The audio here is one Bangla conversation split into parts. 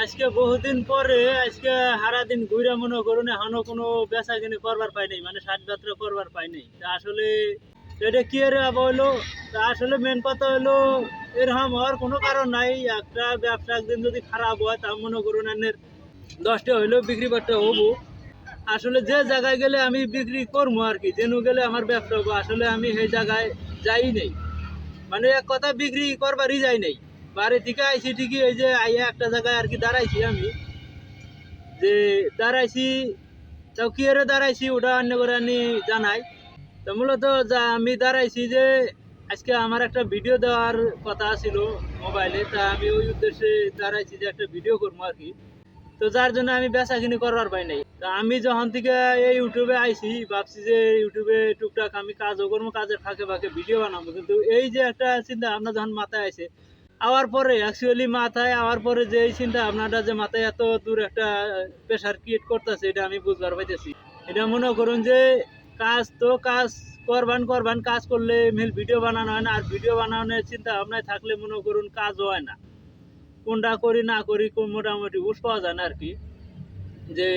আজকে বহুদিন পরে, আজকে হারা দিন ঘুরে মনে করুন, এখনও কোনো বেচা কিনে করবার পাই নাই মানে ষাট যাত্রা করবার পাই নাই। তা আসলে এটা কি এর তা আসলে মেন কথা হলো এরকম হওয়ার কোনো কারণ নাই। একটা ব্যবসা একদিন যদি খারাপ হয়, তা মনে করুন এনের দশটা হইলেও বিক্রি করতে হব। আসলে যে জায়গায় গেলে আমি বিক্রি করব আর কি, যেন গেলে আমার ব্যবসা হব, আসলে আমি সেই জায়গায় যাই নেই। মানে এক কথা বিক্রি করবারই যাই নাই। বাড়ি থেকে আইছি ঠিকই, ওই যে আইয়া একটা জায়গায় আর কি দাঁড়াইছি আমি। যে দাঁড়াইছি, তাও কি এর দাঁড়াইছি, ওটা অন্য করে আমি জানাই। তো মূলত যা আমি দাঁড়াইছি যে, আজকে আমার একটা ভিডিও দেওয়ার কথা ছিল মোবাইলে, তা আমি ওই উদ্দেশ্যে দাঁড়াইছি যে একটা ভিডিও করব আর কি। তো যার জন্য আমি বেচা করবার পাই নাই। তা আমি যখন থেকে এই ইউটিউবে আইছি, ভাবছি যে ইউটিউবে টুকটাক আমি কাজও করব, কাজের ফাঁকে ফাঁকে ভিডিও বানাবো। কিন্তু এই যে একটা চিন্তা ভাবনা যখন মাথায় আসে আওয়ার পরে অ্যাকচুয়ালি মাথায় আওয়ার পরে যে এই চিন্তা ভাবনাটা যে মাথায় এত দূর একটা প্রেশার ক্রিয়েট করতেছে, এটা আমি বুঝবার পাইতেছি। এটা মনে করুন যে, কাজ তো কাজ, করবান করবান কাজ করলে মিল ভিডিও বানানো হয় না, আর ভিডিও বানানোর চিন্তা ভাবনায় থাকলে মনে করুন কাজও হয় না। কোনটা করি না করি মোটামুটি উস পাওয়া যায় না আর কি। যে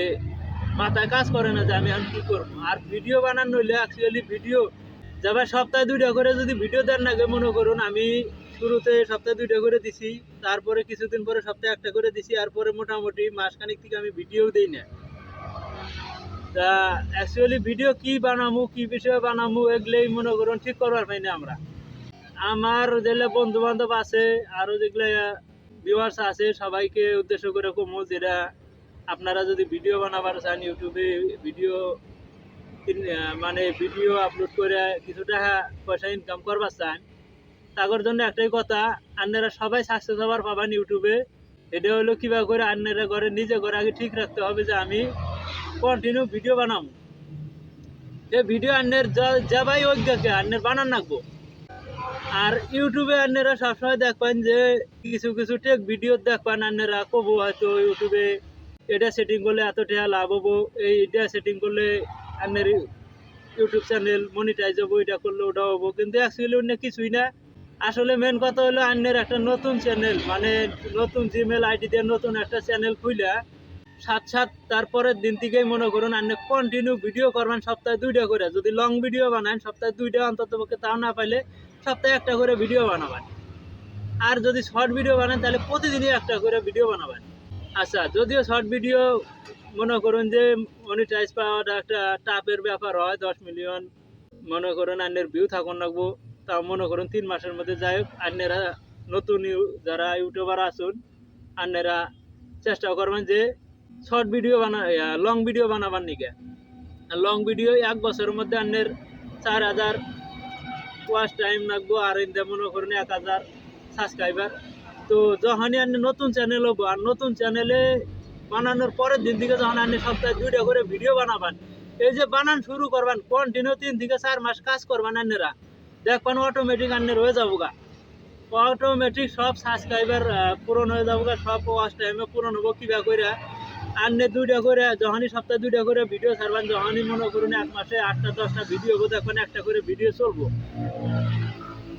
মাথায় কাজ করে না যে আমি এখন কি করব? আর ভিডিও বানানো হইলে অ্যাকচুয়ালি ভিডিও যাবে সপ্তাহে দুইটা করে যদি ভিডিও দেন না মনে করুন আমি শুরুতে সপ্তাহে দুইটা করে দিছি, তারপরে কিছুদিন পরে সপ্তাহে একটা করে দিছি, আর পরে মোটামুটি মাসখানিক থেকে আমি ভিডিও দিই না। তা অ্যাকচুয়ালি ভিডিও কি বানামু, কি বিষয়ে বানামু, এগুলোই মনে করুন, ঠিক করবার পাই না আমরা। আমার যেগুলো বন্ধু বান্ধব আছে আরও যেগুলো ভিউয়ার্স আছে, সবাইকে উদ্দেশ্য করে কমু যেটা আপনারা যদি ভিডিও বানাবার চান ইউটিউবে ভিডিও মানে ভিডিও আপলোড করে কিছু টাকা পয়সা ইনকাম করবার চান তাগর জন্য একটাই কথা, আন্নারা সবাই সাকসেস হবার পাবেন ইউটিউবে। এটা হলো কীভাবে করে আপনারা ঘরে নিজে ঘরে আগে ঠিক রাখতে হবে যে আমি কন্টিনিউ ভিডিও বানাবো। এই ভিডিও আন্নের যাবাই অজ্ঞাকে আন্নের বানান রাখব আর ইউটিউবে আপনারা সবসময় দেখবেন যে কিছু কিছু টেক ভিডিও দেখবেন আপনারা কবো হয়তো ইউটিউবে। এটা সেটিং করলে এত টাকা লাভ হব, এই এটা সেটিং করলে আপনার ইউটিউব চ্যানেল মনিটাইজ হব, এটা করলে ওটা হব। কিন্তু অ্যাকচুয়ালি অন্য কিছুই না। আসলে মেন কথা হলো আন্নের একটা নতুন চ্যানেল মানে নতুন জিমেল আইডি দিয়ে নতুন একটা চ্যানেল খুইলা। সাত সাত তারপরের দিন থেকেই মনে করুন আপনি কন্টিনিউ ভিডিও করবেন সপ্তাহে দুইটা করে। যদি লং ভিডিও বানান, সপ্তাহে দুইটা অন্তত পক্ষে তাও না পাইলে সপ্তাহে একটা করে ভিডিও বানাবেন। আর যদি শর্ট ভিডিও বানান, তাহলে প্রতিদিনই একটা করে ভিডিও বানাবেন। আচ্ছা যদিও শর্ট ভিডিও মনে করুন যে মনিটাইজ পাওয়াটা একটা টাপের ব্যাপার হয়, দশ মিলিয়ন মনে করুন আন্যের ভিউ থাকুন রাখব তাও মনে করুন তিন মাসের মধ্যে যাই হোক আন্যেরা নতুন যারা ইউটিউবার আসুন আন্যেরা চেষ্টা করবেন যে শর্ট ভিডিও বানা লং ভিডিও বানাবার নিকে। লং ভিডিও এক বছরের মধ্যে আন্যের চার হাজার ওয়াচ টাইম লাগবো, আর ইন্দা মনে করেন এক হাজার সাবস্ক্রাইবার তো যখনই আপনি নতুন চ্যানেল হব, আর নতুন চ্যানেলে বানানোর পরের দিন থেকে যখন আপনি সপ্তাহে দুইটা করে ভিডিও বানাবেন, এই যে বানান শুরু করবেন কন্টিনিউ তিন থেকে চার মাস কাজ করবেন আন্যেরা দেখবেন অটোমেটিক আন্যের হয়ে যাব গা অটোমেটিক সব সাবস্ক্রাইবার পূরণ হয়ে যাব গা সব ওয়াচ টাইমে পূরণ হব কিবা করে আন্নে দুইটা করে, যখনই সপ্তাহে দুইটা করে ভিডিও ছাড়বেন, যখনই মনে করুন এক মাসে আটটা, দশটা ভিডিও হব দেখবেন একটা করে ভিডিও চলবো।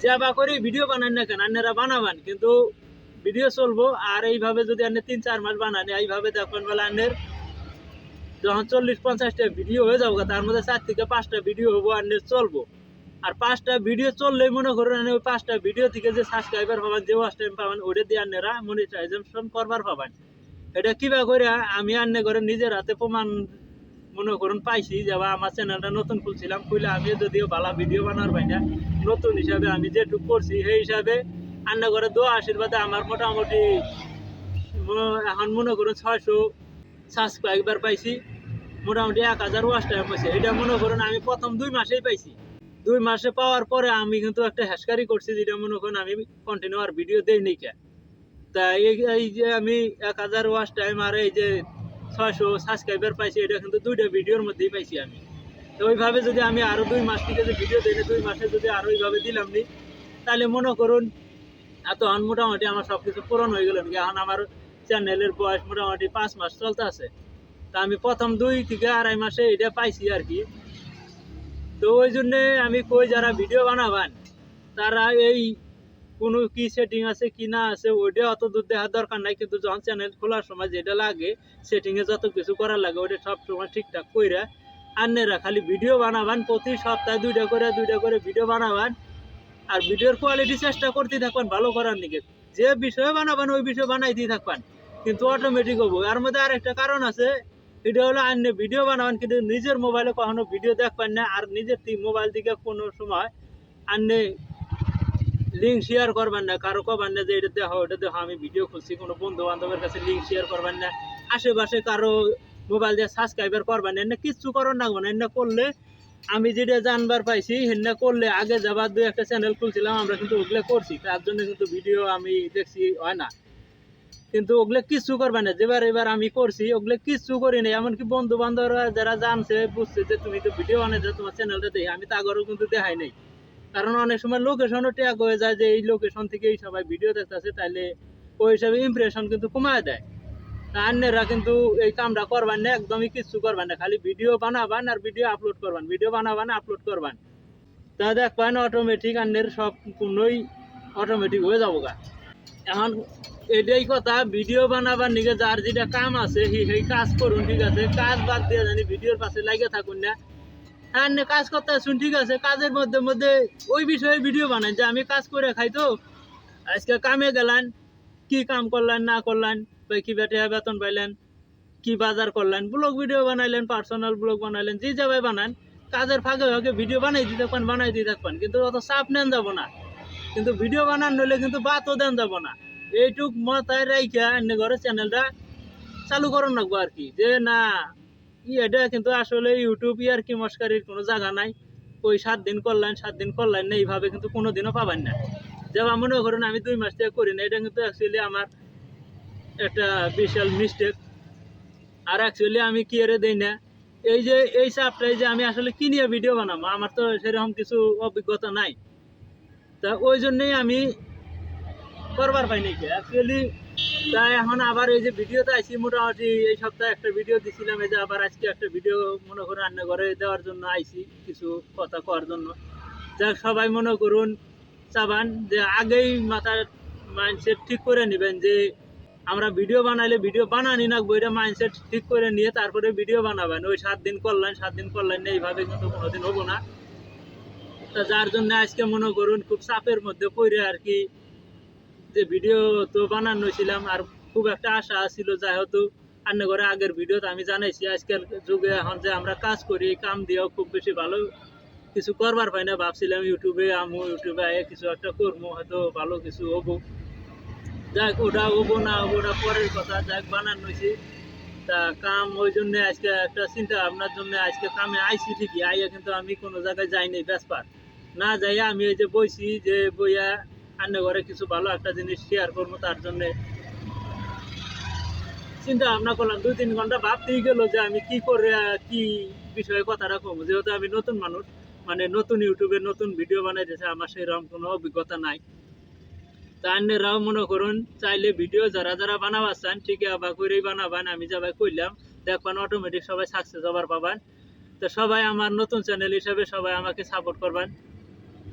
যাবা করে ভিডিও বানান না কেন? আন্নেরা বানাবেন, কিন্তু ভিডিও চলবো, আর এইভাবে যদি আপনি তিন, চার মাস বানান, এইভাবে দেখবেন বলে আন্নের যখন চল্লিশ, পঞ্চাশটা ভিডিও হয়ে যাব তার মধ্যে চার থেকে পাঁচটা ভিডিও হব আন্নের চলবো। আর পাঁচটা ভিডিও চললেই মনে করুন ওই পাঁচটা ভিডিও থেকে যে সাবস্ক্রাইবার পাবেন যে ওয়াচ টাইম পাবেন, ওটা দিয়ে আন্নেরা মনিটাইজেশন করবার পাবেন এটা কিবা করে আমি আন্নে করে নিজের হাতে প্রমাণ মনে করুন পাইছি, যে আমার চ্যানেলটা নতুন খুলছিলাম খুলে আমি যদিও ভালো ভিডিও বানার পাই না, নতুন হিসাবে আমি যেটুকু করছি, সেই হিসাবে আন্না করে দোয়া আশীর্বাদে আমার মোটামুটি এখন মনে করুন ছয়শো সাবস্ক্রাইবার পাইছি, মোটামুটি এক হাজার ওয়াচ টাইম পাইছি। এটা মনে করুন আমি প্রথম দুই মাসেই পাইছি। দুই মাসে পাওয়ার পরে আমি কিন্তু একটা হ্যাসকারি করছি যেটা মনে করুন আমি কন্টিনিউ আর ভিডিও দেই নি কে। তা এই যে আমি এক হাজার ওয়াশ টাইম আর এই যে ছয়শো সাবস্ক্রাইবার পাইছি, এটা কিন্তু দুইটা ভিডিওর মধ্যেই পাইছি আমি। তো ওইভাবে যদি আমি আরও দুই মাস থেকে যে ভিডিও দিই দুই মাসে যদি আরও ওইভাবে দিলাম নি, তাহলে মনে করুন এত এখন মোটামুটি আমার সব কিছু পূরণ হয়ে গেল এখন আমার চ্যানেলের বয়স মোটামুটি পাঁচ মাস চলতে আছে। তা আমি প্রথম দুই থেকে আড়াই মাসে এটা পাইছি আর কি। তো ওই জন্যে আমি কই যারা ভিডিও বানাবান, তারা এই কোনো কি সেটিং আছে, কি না আছে, ওইটা অত দূর দেখার দরকার নাই। কিন্তু যখন চ্যানেল খোলার সময় যেটা লাগে সেটিংয়ে যত কিছু করা লাগে ওটা সব সময় ঠিকঠাক কইরা আন্নেরা খালি ভিডিও বানাবান, প্রতি সপ্তাহে দুইটা করে দুইটা করে ভিডিও বানাবান। আর ভিডিওর কোয়ালিটি চেষ্টা করতে থাকবেন, ভালো করার নিকে যে বিষয়ে বানাবেন, ওই বিষয়ে বানাইতেই থাকবেন। কিন্তু অটোমেটিক হব। এর মধ্যে আরেকটা কারণ আছে এটা হলো আন্নে ভিডিও বানাবেন, কিন্তু নিজের মোবাইলে কখনো ভিডিও দেখবেন না, আর নিজের মোবাইল থেকে কোনো সময় আন্নে লিঙ্ক শেয়ার করবেন না। কারও কবেন না যে এটা দেখো এটা দেখো আমি ভিডিও খুঁজছি কোনো বন্ধু বান্ধবের কাছে লিঙ্ক শেয়ার করবেন না। আশেপাশে কারও মোবাইল দিয়ে সাবস্ক্রাইবার করবেন না এনে কিচ্ছু করার না না। এনে করলে আমি যেটা জানবার পাইছি হেন্না করলে আগে যাবার দু একটা চ্যানেল খুলছিলাম, আমরা কিন্তু ওগুলো করছি, তার জন্য কিন্তু ভিডিও আমি দেখছি, হয় না। কিন্তু ওগুলো কিছু করবে না। যেবার এবার আমি করছি, ওগুলো কিছু করি না এমনকি বন্ধু বান্ধবরা যারা জানছে, বুঝছে যে তুমি তো ভিডিও বানাইছো তোমার চ্যানেলটা দেখি, আমি তাগরও কিন্তু দেখাই নাই। কারণ অনেক সময় লোকেশনও ট্যাগ হয়ে যায় যে এই লোকেশন থেকে এই সবাই ভিডিও দেখতেছে, তাইলে ওই হিসাবে ইমপ্রেশন কিন্তু কমায় দেয়। তা অন্যেরা কিন্তু এই কামটা করবেন না, একদমই কিচ্ছু করবেন না। খালি ভিডিও বানাবান আর ভিডিও আপলোড করবেন। ভিডিও বানাবান আপলোড করবেন। তা দেখবেন অটোমেটিক আন্নের সব পূর্ণই অটোমেটিক হয়ে যাব গা এখন এটাই কথা, ভিডিও বানাবার নিকে যার যেটা কাম আছে সেই কাজ করুন, ঠিক আছে? কাজ বাদ দিয়ে জানি ভিডিওর পাশে লাগে থাকুন না। হ্যাঁ কাজ করতে আসুন, ঠিক আছে? কাজের মধ্যে মধ্যে ওই বিষয়ে ভিডিও বানান যে আমি কাজ করে খাই তো। আজকে কামে গেলেন, কি কাম করলেন, না করলেন, বা কি বেটে বেতন পাইলেন, কি বাজার করলেন, ব্লগ ভিডিও বানাইলেন, পার্সোনাল ব্লগ বানাইলেন, যে যাবে বানান, কাজের ফাঁকে ফাঁকে ভিডিও বানাই দিতে থাকবেন বানাই দিতে থাকবেন কিন্তু অত চাপ নেন যাব না। কিন্তু ভিডিও বানান নইলে কিন্তু বাতও দেন যাব না। এইটুক মাথায় রাইখা এনে ঘরে চ্যানেলটা চালু করুন রাখব আর কি। যে না, ই এটা কিন্তু আসলে ইউটিউব ইয়ার কি মস্কারির কোনো জায়গা নাই। ওই সাত দিন করলেন, সাত দিন করলেন না, এইভাবে কিন্তু কোনো দিনও পাবেন না। যেমন মনে করুন আমি দুই মাস থেকে করি না, এটা কিন্তু অ্যাকচুয়ালি আমার একটা বিশাল মিস্টেক আর অ্যাকচুয়ালি আমি কি এরে দেই না, এই যে, এই চাপটাই যে আমি আসলে কি নিয়ে ভিডিও বানাবো? আমার তো সেরকম কিছু অভিজ্ঞতা নাই। তা ওই জন্যই আমি করবার পাই নাকি অ্যাকচুয়ালি তাই এখন আবার এই যে ভিডিওতে আইছি, মোটামুটি এই সপ্তাহে একটা ভিডিও দিছিলাম, এই যে আবার আজকে একটা ভিডিও মনে করুন রান্নাঘরে দেওয়ার জন্য আইছি কিছু কথা কওয়ার জন্য। যাক, সবাই মনে করুন, চাবান, যে আগেই মাথার মাইন্ডসেট ঠিক করে নেবেন যে আমরা ভিডিও বানাইলে ভিডিও বানানি না বইটা মাইন্ডসেট ঠিক করে নিয়ে তারপরে ভিডিও বানাবেন। ওই সাত দিন করলেন, সাত দিন করলেন এইভাবে কিন্তু কোনোদিন হব না। তা যার জন্য আজকে মনে করুন খুব চাপের মধ্যে পড়ে আর কি। যে ভিডিও তো বানানো ছিলাম আর খুব একটা আশা ছিল যাই হয়তো রান্না করে আগের ভিডিওতে আমি জানাইছি আজকাল যুগে এখন যে আমরা কাজ করি কাম দিয়েও খুব বেশি ভালো কিছু করবার পাই না, ভাবছিলাম ইউটিউবে আমু, ইউটিউবে আয়ে কিছু একটা করব হয়তো ভালো কিছু হব। যাক, ওটা হব না হব ওটা পরের কথা, যাক, বানানো হয়েছে তা কাম ওই জন্য আজকে একটা চিন্তা ভাবনার জন্য আজকে কামে আইছি ঠিকই, আইয়া কিন্তু আমি কোনো জায়গায় যাইনি ব্যাসপার না যাইয়া আমি এই যে বইছি যে বইয়া রান্না ঘরে কিছু ভালো একটা জিনিস শেয়ার করব তার জন্য। চিন্তা ভাবনা করলাম, দুই তিন ঘণ্টা ভাবতেই গেল যে আমি কি করে কি বিষয়ে কথাটা কমবো যেহেতু আমি নতুন মানুষ মানে নতুন ইউটিউবে নতুন ভিডিও বানাইতেছে, আমার সেরকম কোনো অভিজ্ঞতা নাই। তা অন্যরাও মনে করুন, চাইলে ভিডিও যারা যারা বানাবার চান ঠিক আবার করেই বানাবান, আমি যাবাই কইলাম, দেখবেন অটোমেটিক সবাই সাকসেস হবার পাবান। তো সবাই আমার নতুন চ্যানেল হিসাবে সবাই আমাকে সাপোর্ট করবেন।